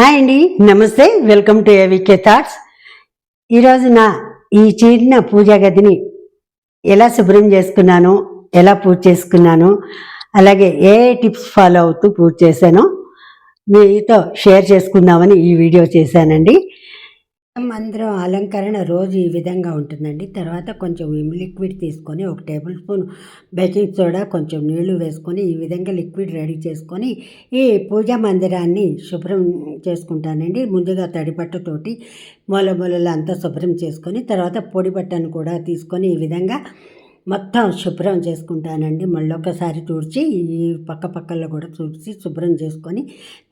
Hi అండి. నమస్తే. Welcome to AVK thoughts. ఈరోజు నా ఈ చిన్న పూజా గదిని ఎలా శుభ్రం చేసుకున్నాను ఎలా పూజ చేసుకున్నాను అలాగే ఏ టిప్స్ ఫాలో అవుతూ పూజ చేశానో మీతో షేర్ చేసుకుందామని ఈ వీడియో చేశానండి. అందరం అలంకరణ రోజు ఈ విధంగా ఉంటుందండి. తర్వాత కొంచెం విమ్ లిక్విడ్ తీసుకొని ఒక టేబుల్ స్పూన్ బేకింగ్ సోడా కొంచెం నీళ్ళు వేసుకొని ఈ విధంగా లిక్విడ్ రెడీ చేసుకొని ఈ పూజా మందిరాన్ని శుభ్రం చేసుకుంటానండి. ముందుగా తడిపట్టతోటి మూల మూలలు అంతా శుభ్రం చేసుకొని తర్వాత పొడి బట్టను కూడా తీసుకొని ఈ విధంగా మొత్తం శుభ్రం చేసుకుంటానండి. మళ్ళీ ఒకసారి తుడిచి ఈ పక్క పక్కల్లో కూడా తుడిచి శుభ్రం చేసుకొని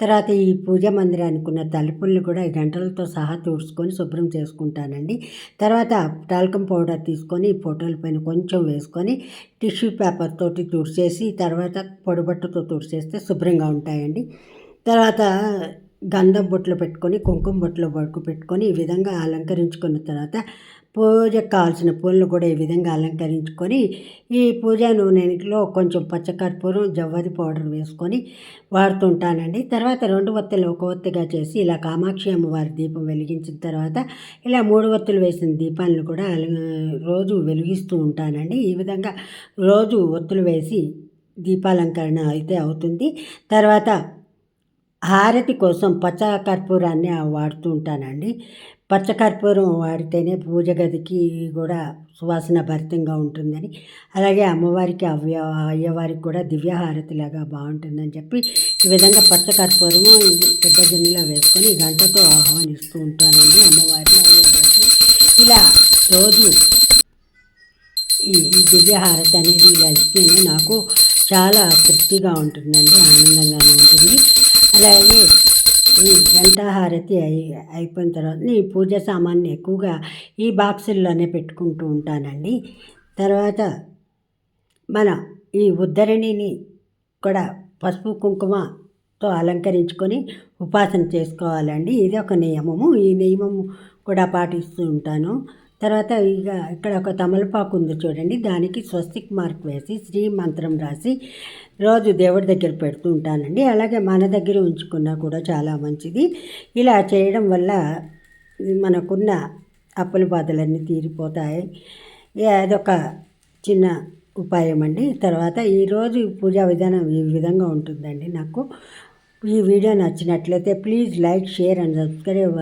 తర్వాత ఈ పూజ మందిరానికి ఉన్న తలుపుల్ని కూడా ఈ గంటలతో సహా తుడుచుకొని శుభ్రం చేసుకుంటానండి. తర్వాత టాల్కమ్ పౌడర్ తీసుకొని ఈ ఫోటోల పైన కొంచెం వేసుకొని టిష్యూ పేపర్ తోటి తుడిచేసి తర్వాత పొడిబట్టతో తుడిచేస్తే శుభ్రంగా ఉంటాయండి. తర్వాత గంధం బొట్లు పెట్టుకొని కుంకుమ బొట్లు బొట్టు పెట్టుకొని ఈ విధంగా అలంకరించుకున్న తర్వాత పూజకు కావాల్సిన పూలను కూడా ఈ విధంగా అలంకరించుకొని ఈ పూజా నూనెలో కొంచెం పచ్చకర్పూరం జవ్వది పౌడర్ వేసుకొని వాడుతుంటానండి తర్వాత రెండు వత్తులు ఒక వత్తిగా చేసి ఇలా కామాక్షి అమ్మవారి దీపం వెలిగించిన తర్వాత ఇలా మూడు వత్తులు వేసిన దీపాలను కూడా రోజు వెలిగిస్తూ ఉంటానండి. ఈ విధంగా రోజు ఒత్తులు వేసి దీపాలంకరణ అయితే అవుతుంది. తర్వాత హారతి కోసం పచ్చ కర్పూరాన్ని వాడుతూ ఉంటానండి. పచ్చకర్పూరం వాడితేనే పూజ గదికి కూడా సువాసన భరితంగా ఉంటుందని అలాగే అమ్మవారికి అవ్య అయ్యవారికి కూడా దివ్యహారతిలాగా బాగుంటుందని చెప్పి ఈ విధంగా పచ్చకర్పూరము పెద్ద గిన్నెలో వేసుకొని గంటతో ఆహ్వానిస్తూ ఉంటానండి అమ్మవారిని. అయ్యవారికి ఇలా రోజు ఈ ఈ దివ్యహారతి అనేది ఇలా ఇస్తేనే నాకు చాలా తృప్తిగా ఉంటుందండి ఆనందంగానే ఉంటుంది. అలాగే ఈ ఘంటాహారతి అయి అయిపోయిన తర్వాత ఈ పూజ సామాన్ని ఎక్కువగా ఈ బాక్సుల్లోనే పెట్టుకుంటూ ఉంటానండి. తర్వాత మన ఈ ఉద్ధరణిని కూడా పసుపు కుంకుమతో అలంకరించుకొని ఉపాసన చేసుకోవాలండి. ఇది ఒక నియమము. ఈ నియమము కూడా పాటిస్తూ ఉంటాను. తర్వాత ఇక ఇక్కడ ఒక తమలపాకు ఉంది చూడండి. దానికి స్వస్తిక్ మార్క్ వేసి శ్రీ మంత్రం రాసి రోజు దేవుడి దగ్గర పెడుతూ ఉంటానండి అలాగే మన దగ్గర ఉంచుకున్నా కూడా చాలా మంచిది. ఇలా చేయడం వల్ల మనకున్న అప్పుల బాధలన్నీ తీరిపోతాయి. అదొక చిన్న ఉపాయం అండి. తర్వాత ఈరోజు పూజా విధానం ఈ విధంగా ఉంటుందండి నాకు. ఈ వీడియో నచ్చినట్లయితే please like share and subscribe